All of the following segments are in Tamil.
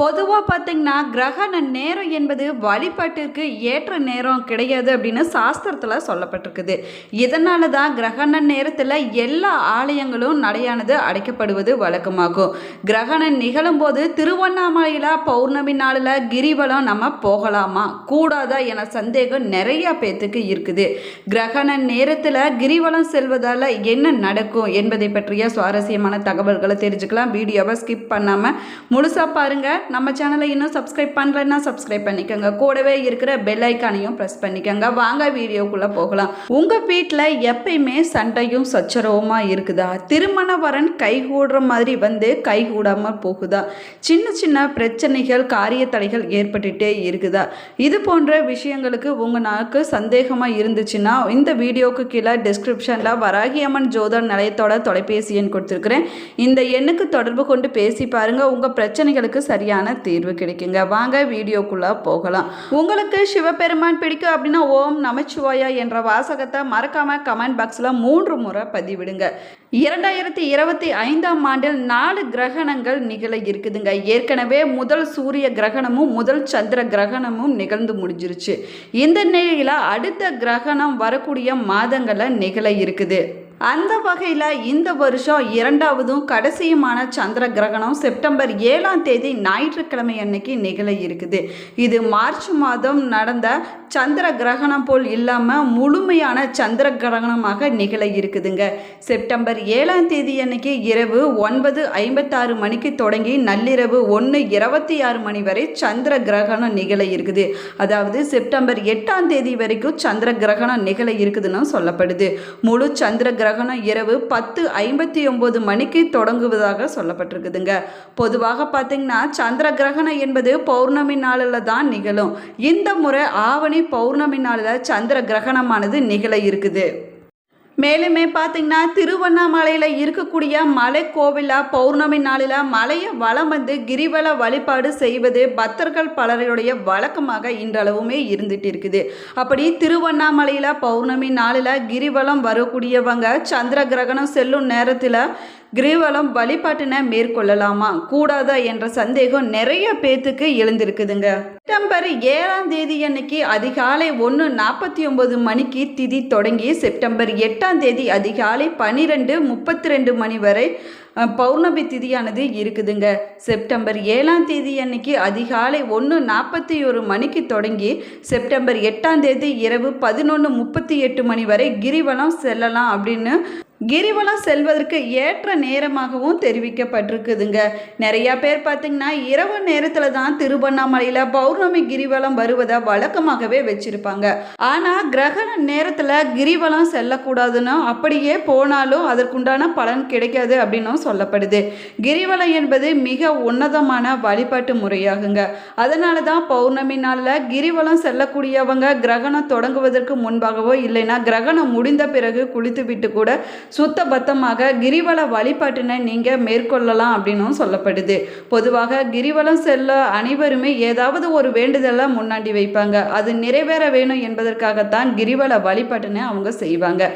பொதுவாக பார்த்திங்கன்னா கிரகண நேரம் என்பது வழிபாட்டிற்கு ஏற்ற நேரம் கிடையாது அப்படின்னு சாஸ்திரத்தில் சொல்லப்பட்டிருக்குது. இதனால தான் கிரகண நேரத்தில் எல்லா ஆலயங்களும் நடையானது அடைக்கப்படுவது வழக்கமாகும். கிரகணம் நிகழும்போது திருவண்ணாமலையில் பௌர்ணமி நாளில் கிரிவலம் நம்ம போகலாமா? கூடாதா என சந்தேகம் நிறையா பேத்துக்கு இருக்குது. கிரகண நேரத்தில் கிரிவலம் செல்வதால் என்ன நடக்கும் என்பதை பற்றிய சுவாரஸ்யமான தகவல்களை தெரிஞ்சுக்கலாம். வீடியோவை ஸ்கிப் பண்ணாமல் முழுசாக பாருங்கள் நம்ம சேனலை இன்னும் சப்ஸ்கிரைப் பண்ணலன்னா சப்ஸ்கிரைப் பண்ணிக்கோங்க. கூடவே இருக்கிற பெல் ஐக்கானையும் ப்ரெஸ் பண்ணிக்கோங்க. வாங்க வீடியோக்குள்ளே போகலாம். உங்கள் வீட்டில் எப்பயுமே சண்டையும் சச்சரவுமாக இருக்குதா? திருமண வரன் கைகூடுற மாதிரி வந்து கைகூடாமல் போகுதா? சின்ன சின்ன பிரச்சனைகள் காரிய தடைகள் ஏற்பட்டுட்டே இருக்குதா? இது போன்ற விஷயங்களுக்கு உங்கள் நாக்கு சந்தேகமாக இருந்துச்சுன்னா இந்த வீடியோக்கு கீழே டிஸ்கிரிப்ஷனில் வராகியம்மன் ஜோதர் நிலையத்தோட தொலைபேசி எண் கொடுத்துருக்குறேன். இந்த எண்ணுக்கு தொடர்பு கொண்டு பேசி பாருங்கள் உங்கள் பிரச்சனைகளுக்கு சரியான தீர்வு கிடைக்குங்க. வாங்க வீடியோக்குள்ளே போகலாம். உங்களுக்கு சிவபெருமான் பிடிக்கும் அப்படின்னா ஓம் நமச்சிவாயா என்ற வாசகத்தை மறக்காம கமெண்ட் பாக்ஸில் மூன்று முறை பதிவிடுங்க. இரண்டாயிரத்தி இருபத்தி ஐந்தாம் ஆண்டில் நாலு கிரகணங்கள் நிகழ இருக்குதுங்க. ஏற்கனவே முதல் சூரிய கிரகணமும் முதல் சந்திர கிரகணமும் நிகழ்ந்து முடிஞ்சிருச்சு. இந்த நிலையில் அடுத்த கிரகணம் வரக்கூடிய மாதங்களில் நிகழ இருக்குது. அந்த வகையில் இந்த வருஷம் இரண்டாவதும் கடைசியுமான சந்திர கிரகணம் செப்டம்பர் ஏழாம் தேதி ஞாயிற்றுக்கிழமை அன்னைக்கு நிகழ இருக்குது. இது மார்ச் மாதம் நடந்த சந்திர கிரகணம் போல் இல்லாமல் முழுமையான சந்திர கிரகணமாக நிகழ இருக்குதுங்க. செப்டம்பர் ஏழாம் தேதி அன்னைக்கு இரவு ஒன்பது ஐம்பத்தாறு மணிக்கு தொடங்கி நள்ளிரவு ஒன்று இருபத்தி ஆறு மணி வரை சந்திர கிரகணம் நிகழ இருக்குது. அதாவது செப்டம்பர் எட்டாம் தேதி வரைக்கும் சந்திர கிரகணம் நிகழ இருக்குதுன்னு சொல்லப்படுது. முழு சந்திர கிரகணம் இரவு பத்து ஐம்பத்தி ஒம்பது மணிக்கு தொடங்குவதாக சொல்லப்பட்டிருக்குதுங்க. பொதுவாக பார்த்தீங்கன்னா சந்திர கிரகணம் என்பது பௌர்ணமி நாளில் தான் நிகழும். இந்த முறை ஆவணி பௌர்ணமி நாளில் சந்திர கிரகணமானது நிகழ இருக்குது. மேலுமே பார்த்தீங்கன்னா திருவண்ணாமலையில் இருக்கக்கூடிய மலை கோவிலில் பௌர்ணமி நாளில் மலையை வளம் வந்து கிரிவல வழிபாடு செய்வது பக்தர்கள் பலருடைய வழக்கமாக இன்றளவுமே இருந்துட்டு இருக்குது அப்படி திருவண்ணாமலையில் பௌர்ணமி நாளில் கிரிவலம் வரக்கூடியவங்க சந்திர கிரகணம் செல்லும் நேரத்தில் கிரிவலம் வழிபாட்டினை மேற்கொள்ளலாமா? கூடாதா என்ற சந்தேகம் நிறைய பேத்துக்கு எழுந்திருக்குதுங்க. செப்டம்பர் ஏழாம் தேதி அன்னைக்கு அதிகாலை ஒன்று நாற்பத்தி ஒன்பது மணிக்கு திதி தொடங்கி செப்டம்பர் எட்டாம் தேதி அதிகாலை பன்னிரெண்டு முப்பத்தி ரெண்டு மணி வரை பௌர்ணமி திதியானது இருக்குதுங்க. செப்டம்பர் ஏழாம் தேதி அன்னைக்கு அதிகாலை ஒன்று நாற்பத்தி ஒரு மணிக்கு தொடங்கி செப்டம்பர் எட்டாம் தேதி இரவு பதினொன்று முப்பத்தி எட்டு மணி வரை கிரிவலம் செல்லலாம் அப்படின்னு கிரிவலம் செல்வதற்கு ஏற்ற நேரமாகவும் தெரிவிக்கப்பட்டிருக்குதுங்க. நிறையா பேர் பார்த்திங்கன்னா இரவு நேரத்தில் தான் திருவண்ணாமலையில் பௌர்ணமி கிரிவலம் வருவதை வழக்கமாகவே வச்சுருப்பாங்க. ஆனால் கிரகண நேரத்தில் கிரிவலம் செல்லக்கூடாதுன்னு அப்படியே போனாலும் அதற்குண்டான பலன் கிடைக்காது அப்படின்னும் சொல்லப்படுது. கிரிவலம் என்பது மிக உன்னதமான வழிபாட்டு முறையாகுங்க. அதனால தான் பௌர்ணமி நாளில் கிரிவலம் செல்லக்கூடியவங்க கிரகணம் தொடங்குவதற்கு முன்பாகவோ இல்லைன்னா கிரகணம் முடிந்த பிறகு குளித்து விட்டு கூட சுத்த பத்தமாக கிரிவல வழிபாட்டினை நீங்கள் மேற்கொள்ளலாம் அப்படின்னும் சொல்லப்படுது. பொதுவாக கிரிவலம் செல்ல அனைவருமே ஏதாவது ஒரு வேண்டுதலை முன்னாடி வைப்பாங்க. அது நிறைவேற வேணும் என்பதற்காகத்தான் கிரிவல வழிபாட்டினை அவங்க செய்வாங்க.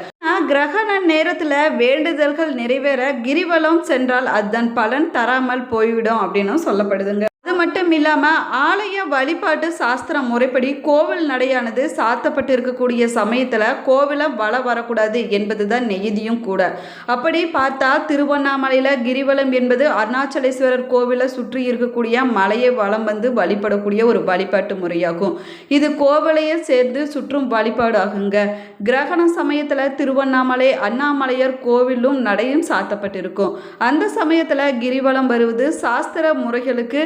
கிரகண நேரத்தில் வேண்டுதல்கள் நிறைவேற கிரிவலம் சென்றால் அதன் பலன் தராமல் போய்விடும் அப்படின்னும் சொல்லப்படுதுங்க. அது மட்டும் இல்லாமல் ஆலய வழிபாட்டு சாஸ்திர முறைப்படி கோவில் நடையானது சாத்தப்பட்டு இருக்கக்கூடிய சமயத்தில் கோவிலை வள வரக்கூடாது என்பது தான் நெய்தியும் கூட. அப்படி பார்த்தா திருவண்ணாமலையில் கிரிவலம் என்பது அருணாச்சலேஸ்வரர் கோவிலை சுற்றி இருக்கக்கூடிய மலையை வலம் வந்து வழிபடக்கூடிய ஒரு வழிபாட்டு முறையாகும். இது கோவிலையே சேர்ந்து சுற்றும் வழிபாடு ஆகுங்க கிரகண சமயத்தில் திருவண்ணாமலை அண்ணாமலையார் கோவிலும் நடையும் சாத்தப்பட்டிருக்கும். அந்த சமயத்தில் கிரிவலம் வருவது சாஸ்திர முறைகளுக்கு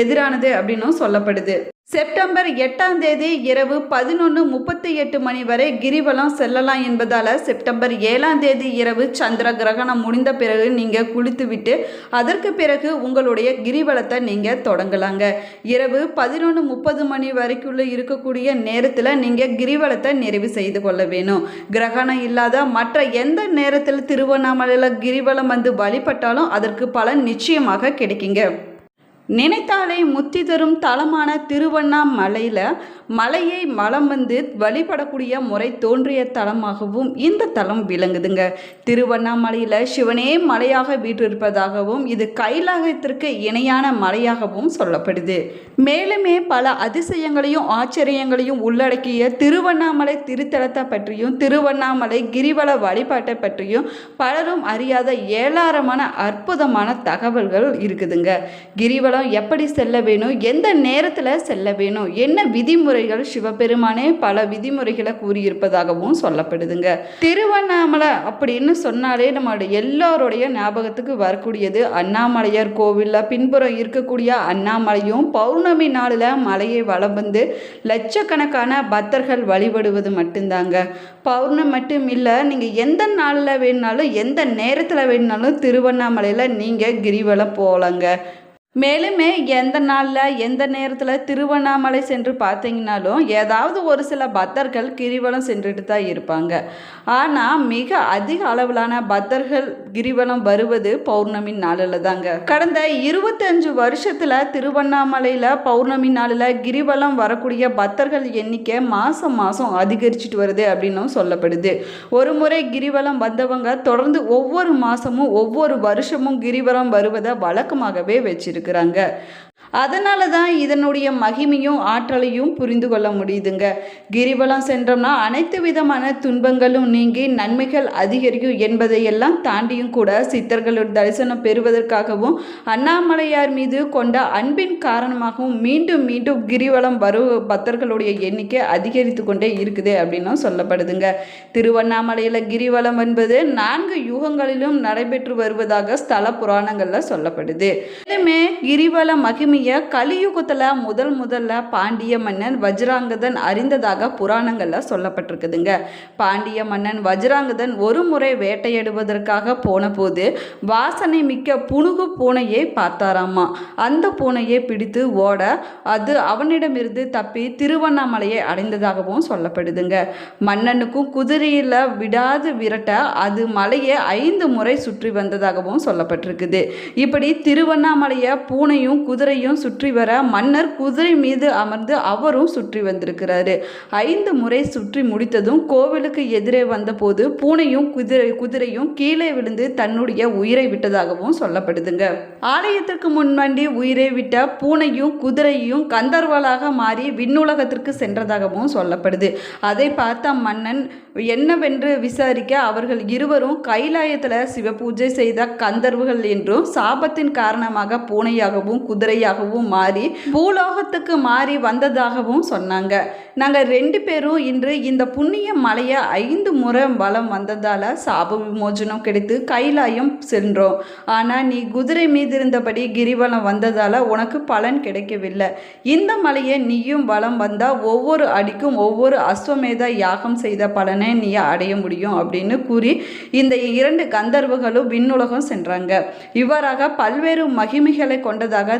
எதிரானது அப்படின்னும் சொல்லப்படுது. செப்டம்பர் எட்டாம் தேதி இரவு பதினொன்று முப்பத்தி எட்டு மணி வரை கிரிவலம் செல்லலாம் என்பதால் செப்டம்பர் ஏழாம் தேதி இரவு சந்திர கிரகணம் முடிந்த பிறகு நீங்கள் குளித்துவிட்டு அதற்கு பிறகு உங்களுடைய கிரிவலத்தை நீங்கள் தொடங்கலாங்க. இரவு பதினொன்று முப்பது மணி வரைக்குள்ள இருக்கக்கூடிய நேரத்தில் நீங்கள் கிரிவலத்தை நிறைவு செய்து கொள்ள வேணும். கிரகணம் இல்லாத மற்ற எந்த நேரத்தில் திருவண்ணாமலையில் கிரிவலம் வந்து வழிபட்டாலும் அதற்கு பலன் நிச்சயமாக கிடைக்குங்க. நினைத்தாலே முத்தி தரும் தலமான திருவண்ணாமலையில் மலையை மலம் வந்து வழிபடக்கூடிய முறை தோன்றிய தலமாகவும் இந்த தலம் விளங்குதுங்க. திருவண்ணாமலையில் சிவனே மலையாக வீற்றிருப்பதாகவும் இது கைலாகத்திற்கு இணையான மலையாகவும் சொல்லப்படுது. மேலுமே பல அதிசயங்களையும் ஆச்சரியங்களையும் உள்ளடக்கிய திருவண்ணாமலை திருத்தலத்தை பற்றியும் திருவண்ணாமலை கிரிவல வழிபாட்டை பற்றியும் பலரும் அறியாத ஏராளமான அற்புதமான தகவல்கள் இருக்குதுங்க. கிரிவலம் எப்படி செல்ல வேணும்? எந்த நேரத்தில் செல்ல வேணும்? என்ன விதிமுறைகள் சிவபெருமானே பல விதிமுறைகளை கூறியிருப்பதாகவும் சொல்லப்படுதுங்க. திருவண்ணாமலை அப்படின்னு சொன்னாலே நம்மளோட எல்லாருடைய ஞாபகத்துக்கு வரக்கூடியது அண்ணாமலையார் கோவிலில் பின்புறம் இருக்கக்கூடிய அண்ணாமலையும் பௌர்ணமி நாளில் மலையை வளம் வந்து லட்சக்கணக்கான பக்தர்கள் வழிபடுவது மட்டும்தாங்க. பௌர்ணமி மட்டும் இல்லை நீங்கள் எந்த நாளில் வேணுனாலும் எந்த நேரத்தில் வேணுனாலும் திருவண்ணாமலையில் நீங்கள் கிரிவலம் போகலாங்க. மேலுமே எந்த நாளில் எந்த நேரத்தில் திருவண்ணாமலை சென்று பார்த்தீங்கனாலும் ஏதாவது ஒரு சில பக்தர்கள் கிரிவலம் சென்றுட்டு தான் இருப்பாங்க. ஆனால் மிக அதிக அளவிலான பக்தர்கள் கிரிவலம் வருவது பௌர்ணமி நாளில் தாங்க. கடந்த இருபத்தஞ்சு வருஷத்தில் திருவண்ணாமலையில் பௌர்ணமி நாளில் கிரிவலம் வரக்கூடிய பக்தர்கள் எண்ணிக்கை மாதம் மாதம் அதிகரிச்சுட்டு வருது அப்படின்னும் சொல்லப்படுது. ஒரு முறை கிரிவலம் வந்தவங்க தொடர்ந்து ஒவ்வொரு மாதமும் ஒவ்வொரு வருஷமும் கிரிவலம் வருவதை வழக்கமாகவே வச்சிருக்கிறாங்க. அதனால தான் இதனுடைய மகிமையும் ஆற்றலையும் புரிந்து கொள்ள முடியுதுங்க. கிரிவலம் சென்றோம்னா அனைத்து விதமான துன்பங்களும் நீங்கி நன்மைகள் அதிகரிக்கும் என்பதையெல்லாம் தாண்டியும் கூட சித்தர்களோட தரிசனம் பெறுவதற்காகவும் அண்ணாமலையார் மீது கொண்ட அன்பின் காரணமாகவும் மீண்டும் மீண்டும் கிரிவலம் வரும் பக்தர்களுடைய எண்ணிக்கை அதிகரித்து கொண்டே இருக்குது அப்படின்னும் சொல்லப்படுதுங்க. திருவண்ணாமலையில் கிரிவலம் என்பது நான்கு யுகங்களிலும் நடைபெற்று வருவதாக ஸ்தல புராணங்களில் சொல்லப்படுது. மேலுமே கிரிவல பூமியை கலியுகத்தில் முதல் முதல்ல பாண்டிய மன்னன் வஜ்ராங்கதன் அறிந்ததாக புராணங்களில் சொல்லப்பட்டிருக்குதுங்க. பாண்டிய மன்னன் வஜ்ராங்கதன் ஒரு முறை வேட்டையாடுவதற்காக போன போது வாசனை மிக்க புனுகு பூனையை பார்த்தாராமா. அந்த பூனையை பிடித்து ஓட அது அவனிடமிருந்து தப்பி திருவண்ணாமலையை அடைந்ததாகவும் சொல்லப்படுதுங்க. மன்னனுக்கும் குதிரையில் விடாது விரட்ட அது மலையை ஐந்து முறை சுற்றி வந்ததாகவும் சொல்லப்பட்டிருக்குது. இப்படி திருவண்ணாமலையை பூனையும் குதிரையும் சுற்றி வர மன்னர் குதிரை மீது அமர்ந்து அவரும் சுற்றி வந்திருக்கிறாரு. ஐந்து முறை சுற்றி முடித்ததும் கோவிலுக்கு எதிரே வந்தபோது பூனையும் குதிரை குதிரையும் கீழே விழுந்து தன்னுடைய உயிரை விட்டதாகவும் சொல்லப்படுதுங்க. ஆலயத்திற்கு முன்வண்டி உயிரை விட்ட பூனையும் குதிரையும் கந்தர்வலாக மாறி விண்ணுலகத்திற்கு சென்றதாகவும் சொல்லப்படுது. அதை பார்த்த மன்னன் என்னவென்று விசாரிக்க அவர்கள் இருவரும் கைலாயத்தில் சிவபூஜை செய்த கந்தர்வுகள் என்றும் சாபத்தின் காரணமாக பூனையாகவும் குதிரையாகவும் மாறி பூலோகத்துக்கு மாறி வந்ததாகவும் சொன்னாங்க. நாங்கள் ரெண்டு பேரும் இன்று இந்த புண்ணிய மலையை ஐந்து முறை வலம் வந்ததால் சாப விமோஜனம் கிடைத்து கைலாயம் சென்றோம். ஆனால் நீ குதிரை மீது இருந்தபடி கிரிவலம் வந்ததால் உனக்கு பலன் கிடைக்கவில்லை. இந்த மலையை நீயும் வலம் வந்தால் ஒவ்வொரு அடிக்கும் ஒவ்வொரு அஸ்வமேத யாகம் செய்த பலனை நீ அடைய முடியும் அப்படின்னு கூறி இந்த இரண்டு கந்தர்வுகளும் விண்ணுலகம் சென்றாங்க. இவ்வாறாக பல்வேறு மகிமைகளை கொண்டதாக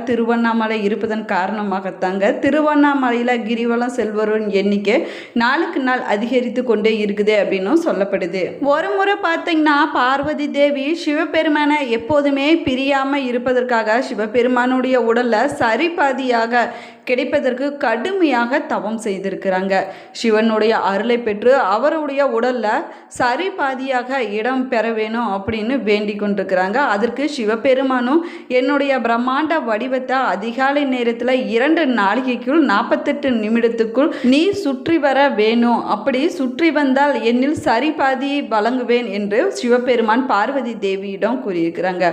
திருவண்ணாமலை இருப்பதன் காரணமாகத்தாங்க திருவண்ணாமலையில் கிரிவலம் செல்வரின் எண்ணிக்கை நாளுக்கு நாள் அதிகரித்து கொண்டே இருக்குது அப்படின்னும் சொல்லப்படுது. ஒரு முறை பார்த்தீங்கன்னா பார்வதி தேவி சிவபெருமானை எப்போதுமே பிரியாமல் இருப்பதற்காக சிவபெருமானுடைய உடலில் சரிபாதியாக கிடைப்பதற்கு கடுமையாக தவம் செய்திருக்கிறாங்க. சிவனுடைய அருளை பெற்று அவருடைய உடலில் சரி பாதியாக இடம் பெற வேணும் அப்படின்னு வேண்டிக் கொண்டிருக்கிறாங்க. அதற்கு சிவபெருமானும் என்னுடைய பிரம்மாண்ட வடிவத்தை அதிகாலை நேரத்தில் இரண்டு நாளிகைக்குள் நாற்பத்தெட்டு நிமிடத்துக்குள் நீ சுற்றி வர வேணும் அப்படி சுற்றி வந்தால் என்னில் சரி பாதியை வழங்குவேன் என்று சிவபெருமான் பார்வதி தேவியிடம் கூறியிருக்கிறாங்க.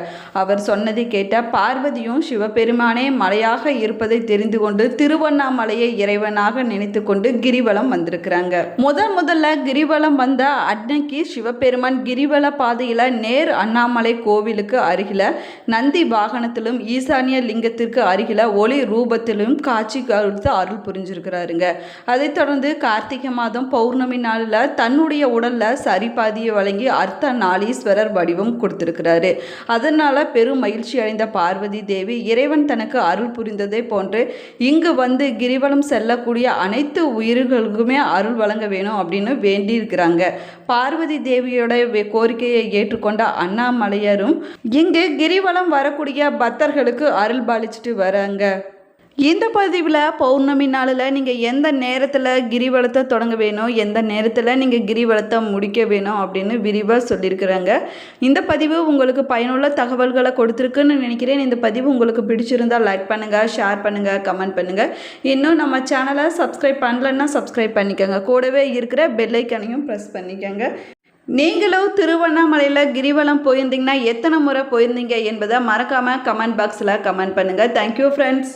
அவர் சொன்னதை கேட்ட பார்வதியும் சிவபெருமானே மலையாக இருப்பதை தெரிந்து கொண்டு திருவண்ணாமலையை இறைவனாக நினைத்து கொண்டு கிரிவலம் வந்திருக்கிறாங்க. முதல் முதல்ல கிரிவலம் வந்த அன்னைக்கு சிவபெருமான் கிரிவல பாதையில் நேர் அண்ணாமலை கோவிலுக்கு அருகில நந்தி வாகனத்திலும் ஈசானிய லிங்கத்திற்கு அருகில் ஒளி ரூபத்திலும் காட்சி கொடுத்து அருள் புரிஞ்சிருக்கிறாருங்க. அதைத் தொடர்ந்து கார்த்திகை மாதம் பௌர்ணமி நாளில் தன்னுடைய உடலில் சரிபாதியை வழங்கி அர்த்த நாளீஸ்வரர் வடிவம் கொடுத்திருக்கிறாரு. அதனால் பெரும் மகிழ்ச்சி அடைந்த பார்வதி தேவி இறைவன் தனக்கு அருள் புரிந்ததை போன்று இங்கு வந்து கிரிவலம் செல்லக்கூடிய அனைத்து உயிர்களுக்குமே அருள் வழங்க வேணும் அப்படின்னு வேண்டியிருக்கிறாங்க. பார்வதி தேவியோட கோரிக்கையை ஏற்றுக்கொண்ட அண்ணாமலையாரும் இங்கு கிரிவலம் வரக்கூடிய பக்தர்களுக்கு அருள் பாலிச்சுட்டு வராங்க. இந்த பதிவில் பௌர்ணமி நாளில் நீங்கள் எந்த நேரத்தில் கிரிவலத்தை தொடங்க வேணும் எந்த நேரத்தில் நீங்கள் கிரிவலத்தை முடிக்க வேணும் அப்படின்னு விரிவாக சொல்லியிருக்கிறாங்க இந்த பதிவு உங்களுக்கு பயனுள்ள தகவல்களை கொடுத்துருக்குன்னு நினைக்கிறேன். இந்த பதிவு உங்களுக்கு பிடிச்சிருந்தால் லைக் பண்ணுங்கள் ஷேர் பண்ணுங்கள் கமெண்ட் பண்ணுங்கள் இன்னும் நம்ம சேனலை சப்ஸ்கிரைப் பண்ணலன்னா சப்ஸ்கிரைப் பண்ணிக்கோங்க. கூடவே இருக்கிற பெல்லைக்கனையும் ப்ரெஸ் பண்ணிக்கோங்க. நீங்களும் திருவண்ணாமலையில் கிரிவலம் போயிருந்தீங்கன்னா எத்தனை முறை போயிருந்தீங்க என்பதை மறக்காமல் கமெண்ட் பாக்ஸில் கமெண்ட் பண்ணுங்கள் தேங்க்யூ ஃப்ரெண்ட்ஸ்